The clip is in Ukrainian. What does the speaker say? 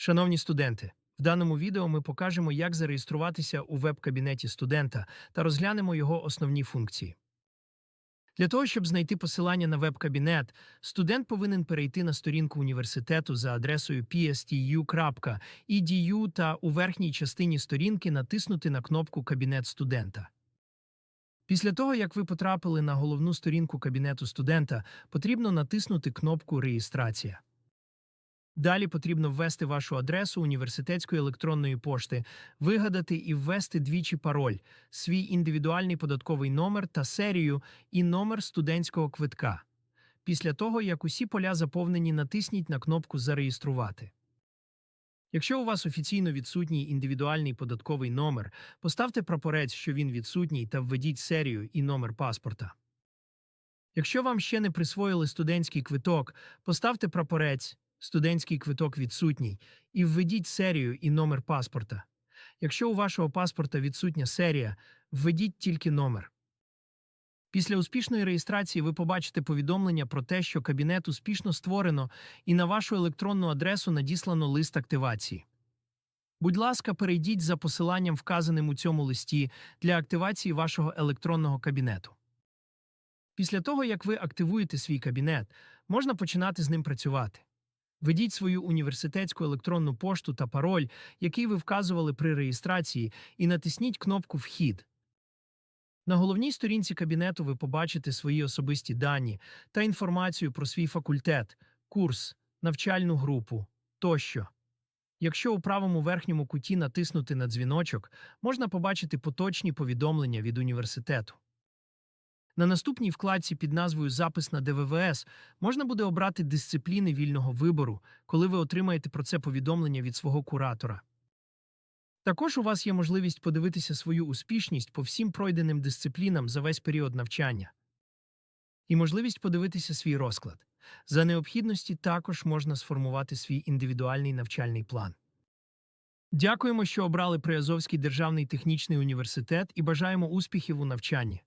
Шановні студенти, в даному відео ми покажемо, як зареєструватися у веб-кабінеті студента та розглянемо його основні функції. Для того, щоб знайти посилання на веб-кабінет, студент повинен перейти на сторінку університету за адресою pstu.edu та у верхній частині сторінки натиснути на кнопку Кабінет студента. Після того, як ви потрапили на головну сторінку кабінету студента, потрібно натиснути кнопку Реєстрація. Далі потрібно ввести вашу адресу університетської електронної пошти, вигадати і ввести двічі пароль, свій індивідуальний податковий номер та серію і номер студентського квитка. Після того, як усі поля заповнені, натисніть на кнопку Зареєструвати. Якщо у вас офіційно відсутній індивідуальний податковий номер, поставте прапорець, що він відсутній, та введіть серію і номер паспорта. Якщо вам ще не присвоїли студентський квиток, поставте прапорець студентський квиток відсутній і введіть серію і номер паспорта. Якщо у вашого паспорта відсутня серія, введіть тільки номер. Після успішної реєстрації ви побачите повідомлення про те, що кабінет успішно створено і на вашу електронну адресу надіслано лист активації. Будь ласка, перейдіть за посиланням, вказаним у цьому листі, для активації вашого електронного кабінету. Після того, як ви активуєте свій кабінет, можна починати з ним працювати. Введіть свою університетську електронну пошту та пароль, який ви вказували при реєстрації, і натисніть кнопку Вхід. На головній сторінці кабінету ви побачите свої особисті дані та інформацію про свій факультет, курс, навчальну групу тощо. Якщо у правому верхньому куті натиснути на дзвіночок, можна побачити поточні повідомлення від університету. На наступній вкладці під назвою Запис на ДВВС можна буде обрати дисципліни вільного вибору, коли ви отримаєте про це повідомлення від свого куратора. Також у вас є можливість подивитися свою успішність по всім пройденим дисциплінам за весь період навчання. І можливість подивитися свій розклад. За необхідності також можна сформувати свій індивідуальний навчальний план. Дякуємо, що обрали Приазовський державний технічний університет і бажаємо успіхів у навчанні.